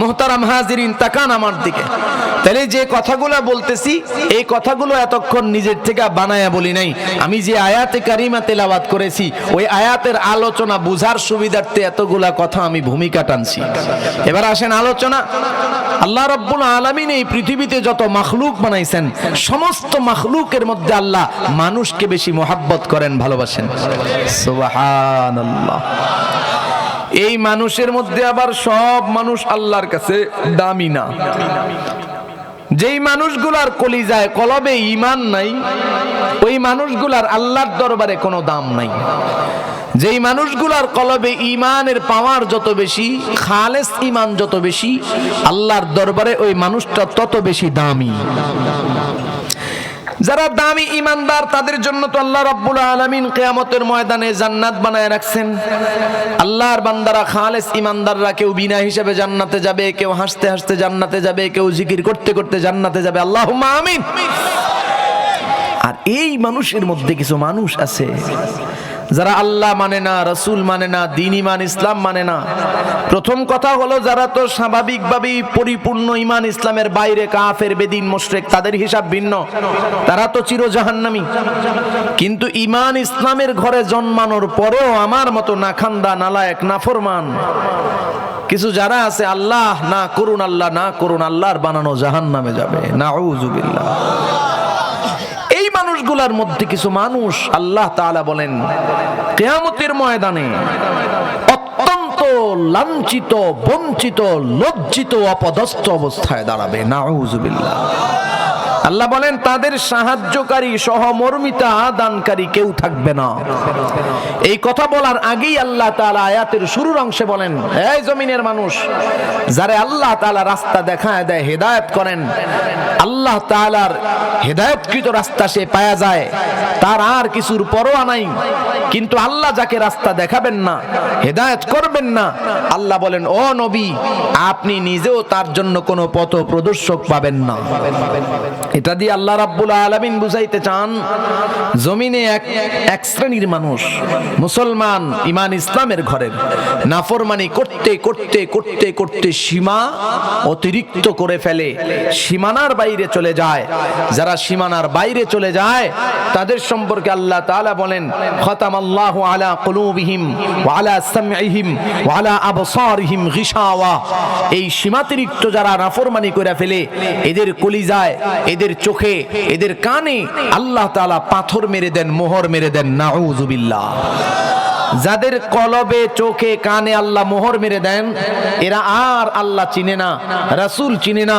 মোহতারাম হাজিরিন, তাকান আমার দিকে। তাহলে যে কথাগুলো বলতেছি, এই কথাগুলো এতক্ষণ নিজের থেকে বানায়া বলি নাই। আমি যে আয়াতে কারিমা তেলাওয়াত করেছি, ওই আয়াতের আলোচনা বুঝার সুবিধার্থে এতগুলা কথা আমি ভূমিকা টানছি। এবার আসেন আলোচনা। আল্লাহ রব্বুল আলমিন এই পৃথিবীতে যত মাখলুক বানাইছেন, সমস্ত মাখলুকের মধ্যে আল্লাহ মানুষকে বেশি মোহাব্বত করেন, ভালোবাসেন। সুবহানাল্লাহ। এই মানুষের মধ্যে আবার সব মানুষ আল্লাহর কাছে দামি না। যেই মানুষগুলার কলিজায় কলবে ইমান নাই, ওই মানুষগুলার আল্লাহর দরবারে কোনো দাম নাই। যেই মানুষগুলার কলবে ইমানের পাওয়ার যত বেশি, খালেস ইমান যত বেশি, আল্লাহর দরবারে ওই মানুষটা তত বেশি দামি। যারা দামি ইমানদার, তাদের জন্য তো আল্লাহ রাব্বুল আলামিন কিয়ামতের ময়দানে জান্নাত বানায় রাখছেন। আল্লাহর বান্দারা খালেস ইমানদাররা কেউ বিনা হিসেবে জান্নাতে যাবে, কেউ হাসতে হাসতে জান্নাতে যাবে, কেউ জিকির করতে করতে জান্নাতে যাবে। আল্লাহুম্মা আমিন। আর এই মানুষের মধ্যে কিছু মানুষ আছে যারা আল্লাহ মানে না, রসুল মানে না, দিন ইমান ইসলাম মানে না। প্রথম কথা হলো যারা তো স্বাভাবিকভাবেই পরিপূর্ণ ইমান ইসলামের বাইরে কাফের, বেদিন, মোশরেক, তাদের হিসাব ভিন্ন। তারা তো চিরজাহান্নামী। কিন্তু ইমান ইসলামের ঘরে জন্মানোর পরেও আমার মতো নাখান্দা নালায়েক নাফরমান কিছু যারা আছে, আল্লাহ, না করুন আল্লাহ, না করুন আল্লাহর বানানো জাহান্নামে যাবে। নাউজুবিল্লাহ এই মানুষগুলার মধ্যে কিছু মানুষ আল্লাহ তাআলা বলেন, কেয়ামতের ময়দানে অত্যন্ত লাঞ্ছিত, বঞ্চিত, লজ্জিত, অপদস্থ অবস্থায় দাঁড়াবে। নাউজুবিল্লাহ আল্লাহ বলেন, তাদের সাহায্যকারী সহমর্মিতা দানকারী কেউ থাকবে না। এই কথা বলার আগেই আল্লাহ তাআলা আয়াতের শুরুর অংশে বলেন, এই জমিনের মানুষ, যারা আল্লাহ তাআলা রাস্তা দেখায় দেয়, হেদায়েত করেন, আল্লাহ তাআলার হেদায়েতকৃত রাস্তা সে পায়া যায়। তার আর কিছুর পরোয়া নাই, কিন্তু আল্লাহ যাকে রাস্তা দেখাবেন না, হেদায়েত করবেন না, আল্লাহ বলেন, ও নবী, আপনি নিজেও তার জন্য কোনো পথ প্রদর্শক পাবেন না। এটা দিয়ে আল্লাহ রাব্বুল আলামিন বুঝাইতে চান, জমিনে এক এক শ্রেণির মানুষ, মুসলমান ইমান ইসলামের ঘরের, নাফরমানি করতে করতে করতে করতে সীমা অতিরিক্ত করে ফেলে, সীমানার বাইরে চলে যায়। যারা সীমানার বাইরে চলে যায়, তাদের সম্পর্কে আল্লাহ তাআলা বলেন খতাম আল্লাহু আলা কুলুবিহিম ওয়া আলা সামঈহিম ওয়া আলা আবসারিহিম গিশাওয়া। এই সীমাতিরিক্ত যারা নাফরমানি করে ফেলে, এদের কলিজায়, এদের চোখে এদের কানে আল্লাহ তালা পাথর মেরে দেন মোহর মেরে দেন নাউজুবিল্লাহ যাদের কলবে, চোখে, কানে আল্লাহ মোহর মেরে দেন, এরা আর আল্লাহ চিনে না, রাসূল চিনে না,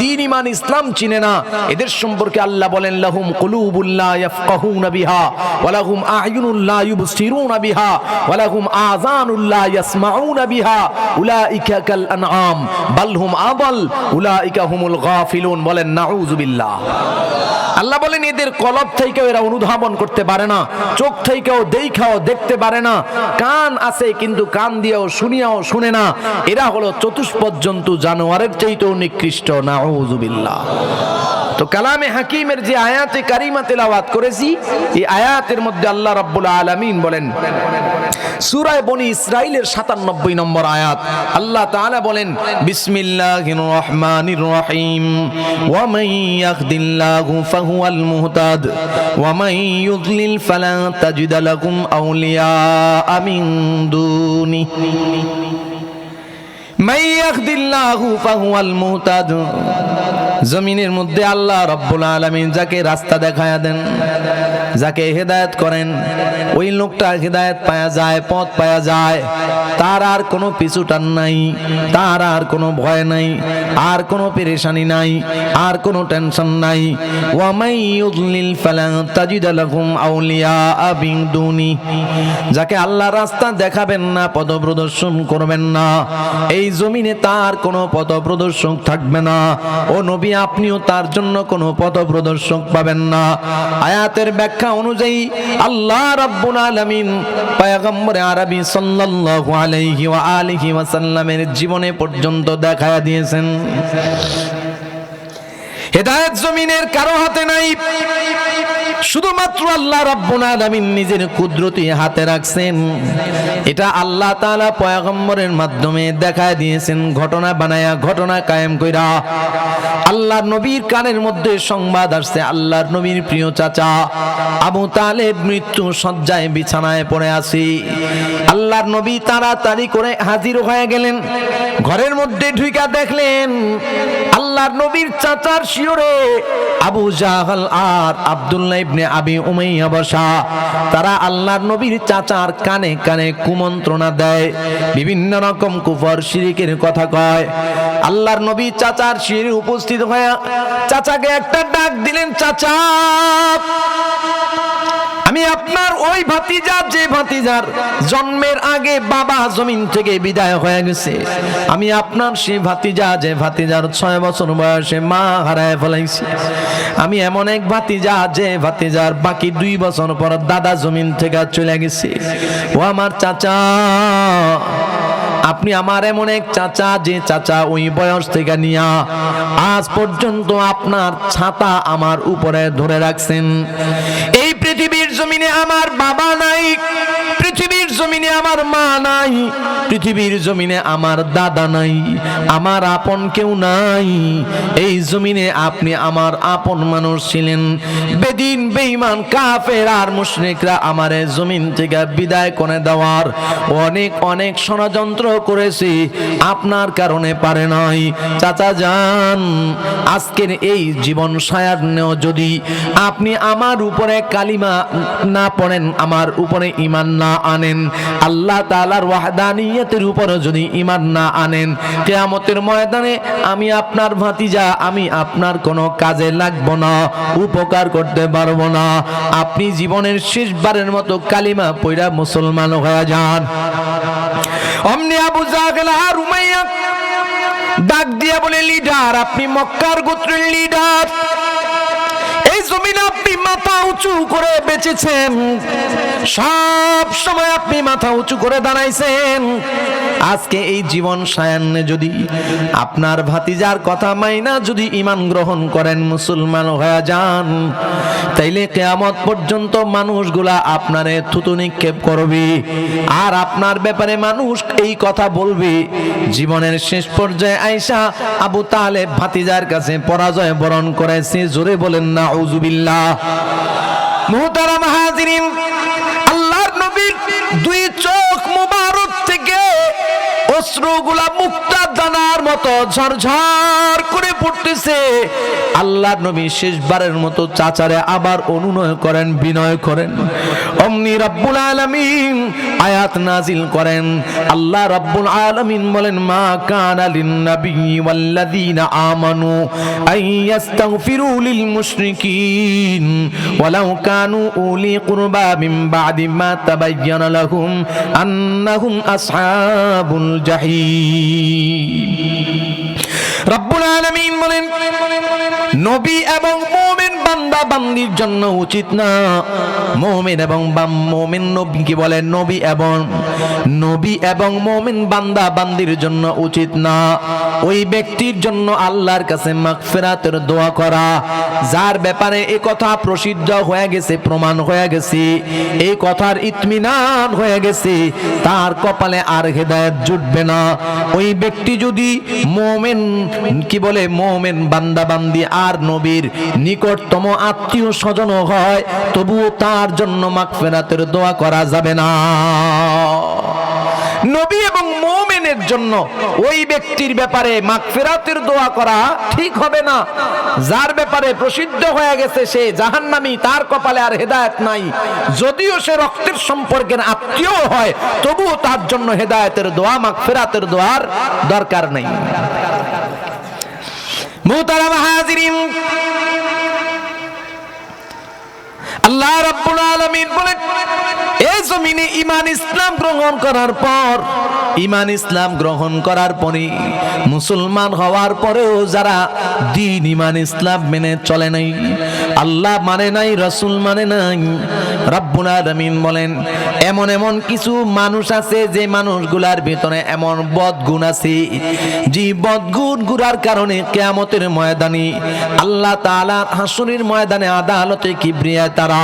দিন ইমান ইসলাম চিনে না। এদের সম্পর্কে আল্লাহ বলেন, লাহুম কুলুবুল্লাহ ইয়াফকাহুনা বিহা, ওয়া লাহুম আ'য়ুনুল্লাহ ইউবসিরুনা বিহা, ওয়া লাহুম আযানুল্লাহ ইয়াসমাউনা বিহা, উলাইকা কাল আনআম, বাল হুম আদাল, উলাইকা হুমুল গাফিলুন। বলেন নাউযুবিল্লাহ আল্লাহ বলেন, এদের কলব থেকেও এরা অনুধাবন করতে পারে না, চোখ থেকেও দেখাও দেখতে পারে না কান আছে কিন্তু কান দিয়েও শুনিয়াও শুনে না। এরা হলো চতুষ্পদ জন্তু জানোয়ারের চাইতেও নিকৃষ্ট না ওজুবিল্লা তো কালামে হাকিমের যে আয়াতে কারিমা তেলাওয়াত করেছি, এই আয়াতের মধ্যে আল্লাহ রাব্বুল আলামিন বলেন সূরায়ে বনি ইসরাইলের 97 নম্বর আয়াত। আল্লাহ তাআলা বলেন, বিসমিল্লাহির রহমানির রহিম। ওয়া মান ইয়াহদিল্লাহু ফাহুয়াল মুহতাদ। ওয়া মান ইউদ্লিল ফালা তাজিদ লাহুম আউলিয়া মিন দুনি মান ইয়াহদিল্লাহু ফাহুয়াল মুহতাদ। জমিনের মধ্যে আল্লাহ রব্বুল আলামিন যাকে রাস্তা দেখায়া দেন যাকে হেদায়েত করেন, ওই লোকটা হেদায়েত পায়া যায়, পথ পায়া যায়। তার আর কোনো পিছুটান নাই, তার আর কোনো ভয় নাই, আর কোনো পেরেশানি নাই, আর কোনো টেনশন নাই। ওয়ামাই তাজিদ আউলিয়া যাকে আল্লাহ রাস্তা দেখাবেন না পথ প্রদর্শন করবেন না, এই জমিনে তার কোনো পথ প্রদর্শক থাকবে না। ও নবী, আপনিও তার জন্য কোনো পথ প্রদর্শক পাবেন না। আয়াতের ব্যাখ্যা অনুযায়ী আল্লাহ রাব্বুল আলামিন পয়গম্বর আরবি সাল্লাল্লাহু আলাইহি ওয়া আলিহি ওয়াসাল্লামের জীবনে পর্যন্ত দেখা দিয়েছেন। হেদায়েত জমিনের কারও হাতে নাই। শুধুমাত্র আল্লাহ রাব্বুল নিজের কুদরতি হাতে রাখছেন। এটা আল্লাহ তাআলা পয়গম্বরের মাধ্যমে দেখায় দিয়েছেন, ঘটনা বানায়া ঘটনা কায়েম কইরা। আল্লাহর নবীর কানের মধ্যে সংবাদ আসছে, আল্লাহর নবীর প্রিয় চাচা আবু তালেব মৃত্যু সজ্জায় বিছানায় পড়ে আছি। আল্লাহর নবী তাড়াতাড়ি করে হাজির হয়ে গেলেন, ঘরের মধ্যে ঢুইকা দেখলেন আল্লাহর নবীর চাচার শিওরে আবু জাহাল আর আব্দুল্লাহ ইবনে আবি উমাইয়া বসা তারা আল্লাহর নবীর চাচার কানে কানে কুমন্ত্রণা দেয়। বিভিন্ন রকম কুফর শিরিকের কথা কয়। আল্লাহর নবী চাচার শিরে উপস্থিত হয়ে চাচাকে একটা ডাক দিলেন, চাচা আমি আপনার ওই ভাতিজা, যে ভাতিজার জন্মের আগে বাবা জমিন থেকে বিদায় হয়ে গেছে। আমি আপনার সেই ভাতিজা, যে ভাতিজার ছয় বছর বয়সে মা হারায় ফেলাইছি। আমি এমন এক ভাতিজা, যে ভাতিজার বাকি দুই বছর পর দাদা জমিন থেকে চলে গেছে। ও আমার চাচা, আপনি আমার এমন এক চাচা, যে চাচা ওই বয়স থেকে নিয়া আজ পর্যন্ত আপনার ছাতা আমার উপরে ধরে রাখছেন। এই আমার বাবা নাই। জমিনে আমার মা নাই, পৃথিবীর জমিনে আমার দাদা নাই, আমার আপন কেউ নাই। এই জমিনে আপনি আমার আপন মানুষ ছিলেন। বেদিন, বেঈমান, কাফের আর মুশরিকরা আমারে জমিন থেকে বিদায় করে দেওয়ার অনেক অনেক ষড়যন্ত্র করেছি। আপনার কারণে পারে নাই। চাচা যান, আজকের এই জীবন সায়ান্নেও যদি আপনি আমার উপরে কালিমা না পড়েন, আমার উপরে ইমান না আনেন। আল্লাহ তাআলার ওয়াহদানিয়তের উপরে যদি ইমান না আনেন, কিয়ামতের ময়দানে আমি আপনার ভাতিজা, আমি আপনার কোনো কাজে লাগবো না, উপকার করতে পারব না। আপনি জীবনের শেষবারের মতো কালিমা পয়রা মুসলমান হয়ে যান। অমনি আবু জাহেল আর উমাইয়া ডাক দিয়া বলে, লিডার, আপনি মক্কার গোত্রের লিডার। জমিন আপনি মাথা উঁচু করে বেঁচেছেন। সব সময় আপনি মাথা উঁচু করে দাঁড়াইছেন। আজকে এই জীবন সায়ান্নে যদি আপনার ভাতিজার কথা মাইনা যদি ইমান গ্রহণ করেন, মুসলমান হয়ে যান, তাইলে কেয়ামত পর্যন্ত মানুষগুলা আপনারে থুতু নিক্ষেপ করবে। আর আপনার ব্যাপারে মানুষ এই কথা বলবে। জীবনের শেষ পর্যায়ে আইসা আবু তালেব ভাতিজার কাছে পরাজয় বরণ করেছে। জোরে বলেন না উজুবিল্লাহ মুহতারাম হাজিরিন আল্লাহর নবীর দুই চোখ মুবারক থেকে অশ্রুগুলা মুক্তা দানার মতো ঝরঝর করে পড়তেছে। আল্লাহ নবী শেষবারের মতো চাচারে আবার অনুনয় করেন, বিনয় করেন। অমনি রব্বুল আলামিন আয়াত নাজিল করেন। আল্লাহ রব্বুল আলামিন বলেন, মা কানা লিন নবী ওয়াল্লাযীনা আমানু আন ইস্তাগফিরু লিল মুশরিকিন ওয়ালাউ কানু উলি কুরবা মিন বাদি মা তাবায়্যানা লাহুম আন্নাহুম আসহাবুল জাহিম। Amen. রব্বুল আলামিন বলেন, নবী এবং মুমিন বান্দা বান্দির জন্য উচিত না। মুমিন এবং বাম, মুমিন নবী কি বলেন নবী এবং নবী এবং মুমিন বান্দা বান্দির জন্য উচিত না। ওই ব্যক্তির জন্য আল্লাহর কাছে মাগফিরাতের দোয়া করা, যার ব্যাপারে এই কথা প্রসিদ্ধ হয়ে গেছে, প্রমাণ হয়ে গেছে এই কথার ইতমিনান হয়ে গেছে, তার কপালে আর হেদায়েত জুটবে না। ওই ব্যক্তি যদি মোমেন কি বলে? মোমেন বান্দা, বান্দি আর নবীর নিকটতম আত্মীয় স্বজন হয়, তবুও তার জন্য মাগফিরাতের দোয়া করা যাবে না। নবী এবং মোমেনের জন্য ওই ব্যক্তির ব্যাপারে মাগফিরাতের দোয়া করা ঠিক হবে না। যার ব্যাপারে প্রসিদ্ধ হয়ে গেছে সে জাহান্নামী, তার কপালে আর হেদায়েত নাই। যদিও সে রক্তের সম্পর্কের আত্মীয় হয়, তবুও তার জন্য হেদায়েতের দোয়া, মাগফিরাতের দোয়ার দরকার নেই। মুহতারাম হাজিরিন। আল্লাহ রাব্বুল ইসলাম গ্রহণ করার পর ইমান ইসলাম গ্রহণ করার পরে মুসলমান হওয়ার পরেও যারা দিন ইমান ইসলাম মেনে চলে নাই, আল্লাহ মানে নাই, রসুল মানে নাই, রব্বুল আলামিন বলেন, এমন এমন কিছু মানুষ আছে যে মানুষগুলার ভিতরে এমন বদগুণ আছে, যে বদগুণগুলার কারণে কেয়ামতের ময়দানে আল্লাহ তাআলা হাসুরের ময়দানে আদালতে কিবরিয়ায় তারা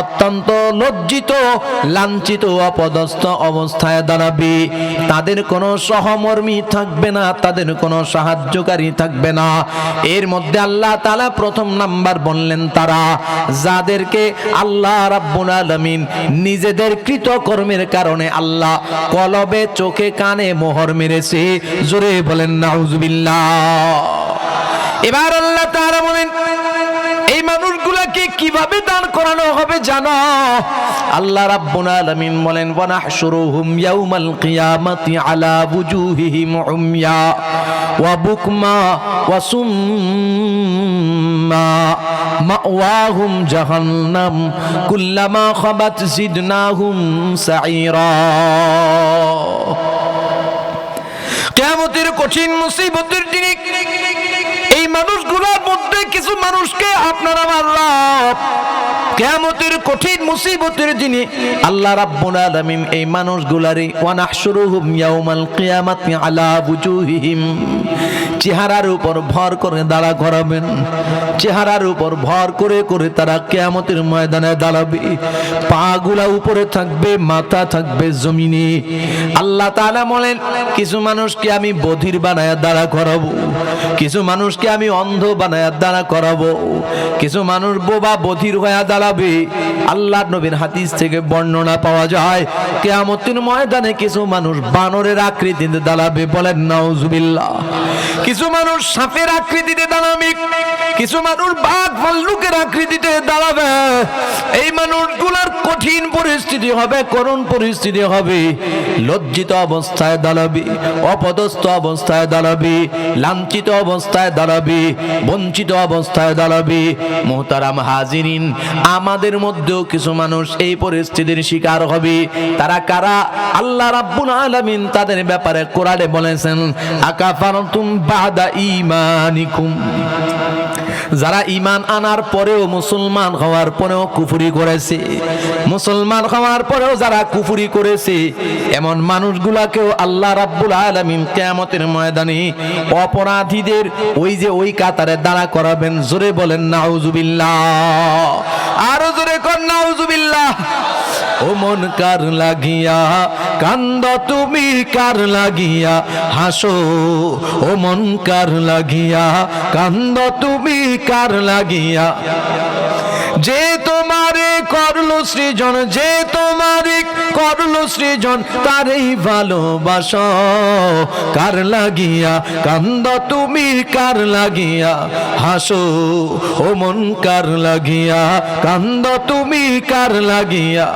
অত্যন্ত লজ্জিত, লাঞ্ছিত, অপদস্থ অবস্থায় দাঁড়াবে। তাদের কোনো সহমর্মী থাকবে না, তাদের কোনো সাহায্যকারী থাকবে না। এর মধ্যে আল্লাহ তালা প্রথম নাম্বার বললেন তারা, যাদেরকে আল্লাহ রাব্বুল আলামিন নিজেদের কৃত কর্মের কারণে আল্লাহ কলবে, চোখে, কানে মোহর মেরেছে। জোরে বলেন, নাউজুবিল্লাহ। এবার আল্লাহ তারা বলেন কীভাবে দান করানো হবে জানো? আল্লাহ রাব্বুল আলামিন বলেন ওয়া নাহশুরুহুম ইয়াউমাল কিয়ামাতি আলা বুজুহিহিম উময়া ওয়া বুকমা ওয়া সুম্মা মাওয়াহুম জাহান্নাম কুল্লামা খাবাত জিদনাহুম সাইরা কেয়ামতের কঠিন মুসিবতের দিনে এই মানুষগুলোর মধ্যে কিছু মানুষকে আপনার আমার রব কঠিন মুসিবতের যিনি আল্লাহ রাব্বুল আলামিন, এই মানুষগুলারে ওয়া নাহশুরুহুম ইয়াউমাল কিয়ামাতি আলা বুজুহিহিম। চেহারার উপর ভর করে দাঁড়া করাবেন। চেহারার উপর ভর করে করে তারা কেয়ামতের ময়দানে দাঁড়াবে। পাগুলা উপরে থাকবে, মাথা থাকবে জমিনে। আল্লাহ তাআলা বলেন, কিছু মানুষকে আমি বধির বানায়া দাঁড়া করাবো। কিছু মানুষকে আমি অন্ধ বানায়া দাঁড়া করাবো। কিছু মানুষ বোবা বধির হয়ে দাঁড়াবে। আল্লাহ নবীর হাদিস থেকে বর্ণনা পাওয়া যায়। কেয়ামতের ময়দানে কিছু মানুষ বানরের আকৃতিতে দাঁড়াবে বলেন, নাউজুবিল্লাহ। কিছু মানুষ সাপের আকৃতিতে দাঁড়াবে, কিছু মানুষ বাঘ ভাল্লুকের আকৃতিতে দাঁড়াবে। এই মানুষগুলার কঠিন পরিস্থিতি হবে, করুণ পরিস্থিতি হবে। লজ্জিত অবস্থায় দাঁড়াবে, অপদস্থ অবস্থায় দাঁড়াবে, লাঞ্ছিত অবস্থায় দাঁড়াবে, বঞ্চিত অবস্থায় দাঁড়াবে। মোহতারাম হাজিরিন, আমাদের মধ্যেও কিছু মানুষ এই পরিস্থিতির শিকার হবে। তারা কারা? আল্লাহ রাব্বুল আলামিন তাদের ব্যাপারে কোরআনে বলেছেন, আকাফারতুম বাদা ঈমানিকুম? যারা ইমান আনার পরেও মুসলমান হওয়ার পরেও কুফুরি করেছে, মুসলমান হওয়ার পরেও যারা কুফুরি করেছে, এমন মানুষগুলাকেও আল্লাহ রাব্বুল আলামিন কিয়ামতের ময়দানে অপরাধীদের ওই যে ওই কাতারে দাঁড়া করাবেন। জোরে বলেন, নাউজুবিল্লাহ। নাউজুবিল্লাহ। ও মন কার লাগিয়া, কান্দ তুমি কার লাগিয়া, হাসো। ও মন কার লাগিয়া, কান্দ তুমি কার লাগিয়া। যে তোমারে করল সৃজন যে তোমারে করল সৃজন, তারই ভালোবাস। কার লাগিয়া কান্দ তুমি, কার লাগিয়া হাসো? ও মন, কার লাগিয়া কান্দ তুমি, কার লাগিয়া